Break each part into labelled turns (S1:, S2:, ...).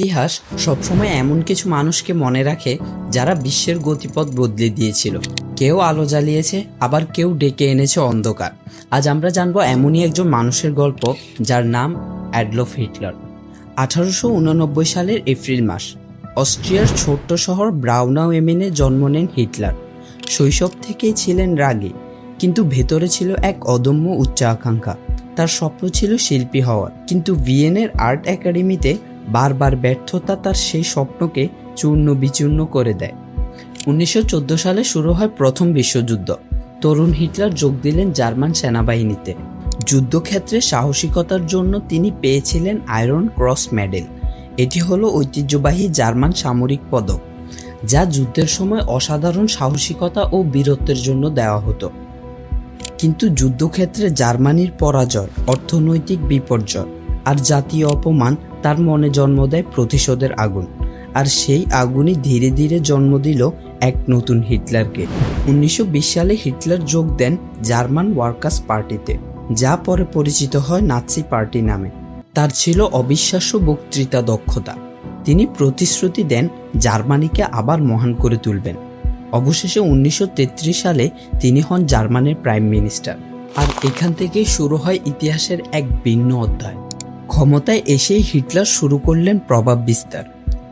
S1: ইতিহাস সবসময় এমন কিছু মানুষকে মনে রাখে যারা বিশ্বের গতিপথ বদলে দিয়েছিল। কেউ আলো জ্বালিয়েছে, আবার কেউ ডেকে এনেছে অন্ধকার। আজ আমরা জানব এমনই একজন মানুষের গল্প যার নাম অ্যাডলফ হিটলার। আঠারোশো উননব্বই সালের এপ্রিল মাস, অস্ট্রিয়ার ছোট্ট শহর ব্রাউনাও এমেনে জন্ম নেন হিটলার। শৈশব থেকেই ছিলেন রাগী, কিন্তু ভেতরে ছিল এক অদম্য উচ্চাকাঙ্ক্ষা। তার স্বপ্ন ছিল শিল্পী হওয়ার, কিন্তু ভিয়েনের আর্ট একাডেমিতে বারবার ব্যর্থতা তার সেই স্বপ্নকে চূর্ণ বিচূর্ণ করে দেয়। উনিশশো চোদ্দ সালে শুরু হয় প্রথম বিশ্বযুদ্ধ। তরুণ হিটলার যোগ দিলেন জার্মান সেনাবাহিনীতে। যুদ্ধক্ষেত্রে সাহসিকতার জন্য তিনি পেয়েছিলেন আয়রন ক্রস মেডেল। এটি হলো ঐতিহ্যবাহী জার্মান সামরিক পদক, যা যুদ্ধের সময় অসাধারণ সাহসিকতা ও বীরত্বের জন্য দেওয়া হতো। কিন্তু যুদ্ধক্ষেত্রে জার্মানির পরাজয় অর্থনৈতিক বিপর্যয় আর জাতীয় অপমান তার মনে জন্ম দেয় প্রতিশোধের আগুন। আর সেই আগুনই ধীরে ধীরে জন্ম দিল এক নতুন হিটলারকে। উনিশশো বিশ সালে হিটলার যোগ দেন জার্মান ওয়ার্কার্স পার্টিতে, যা পরে পরিচিত হয় নাৎসি পার্টি নামে। তার ছিল অবিশ্বাস্য বক্তৃতা দক্ষতা। তিনি প্রতিশ্রুতি দেন জার্মানিকে আবার মহান করে তুলবেন। অবশেষে উনিশশো তেত্রিশ সালে তিনি হন জার্মানির প্রাইম মিনিস্টার। আর এখান থেকেই শুরু হয় ইতিহাসের এক ভিন্ন অধ্যায়। ক্ষমতায় এসেই হিটলার শুরু করলেন প্রভাব বিস্তার।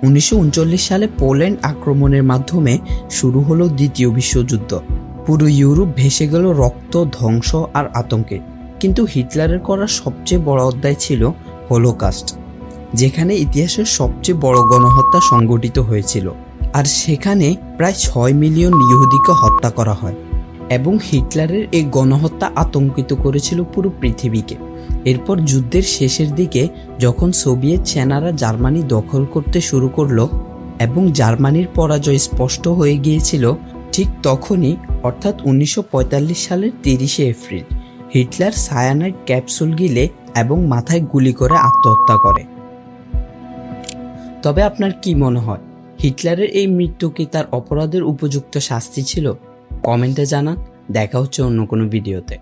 S1: উনিশশো উনচল্লিশ সালে পোল্যান্ড আক্রমণের মাধ্যমে শুরু হলো দ্বিতীয় বিশ্বযুদ্ধ। পুরো ইউরোপ ভেসে গেল রক্ত, ধ্বংস আর আতঙ্কে। কিন্তু হিটলারের করা সবচেয়ে বড় অধ্যায় ছিল হোলোকাস্ট, যেখানে ইতিহাসের সবচেয়ে বড় গণহত্যা সংঘটিত হয়েছিল। আর সেখানে প্রায় ছয় মিলিয়ন ইহুদিকে হত্যা করা হয়। এবং হিটলারের এই গণহত্যা আতঙ্কিত করেছিল পুরো পৃথিবীকে। এরপর যুদ্ধের শেষের দিকে যখন সোভিয়েত সেনারা জার্মানি দখল করতে শুরু করল এবং জার্মানির পরাজয় স্পষ্ট হয়ে গিয়েছিল, ঠিক তখনই, অর্থাৎ উনিশশো পঁয়তাল্লিশ সালের তিরিশে এপ্রিল, হিটলার সায়ানাইড ক্যাপসুল গিলে এবং মাথায় গুলি করে আত্মহত্যা করে। তবে আপনার কি মনে হয়, হিটলারের এই মৃত্যু কি তার অপরাধের উপযুক্ত শাস্তি ছিল? কমেন্টে জানান। দেখা হচ্ছে অন্য কোনো ভিডিওতে।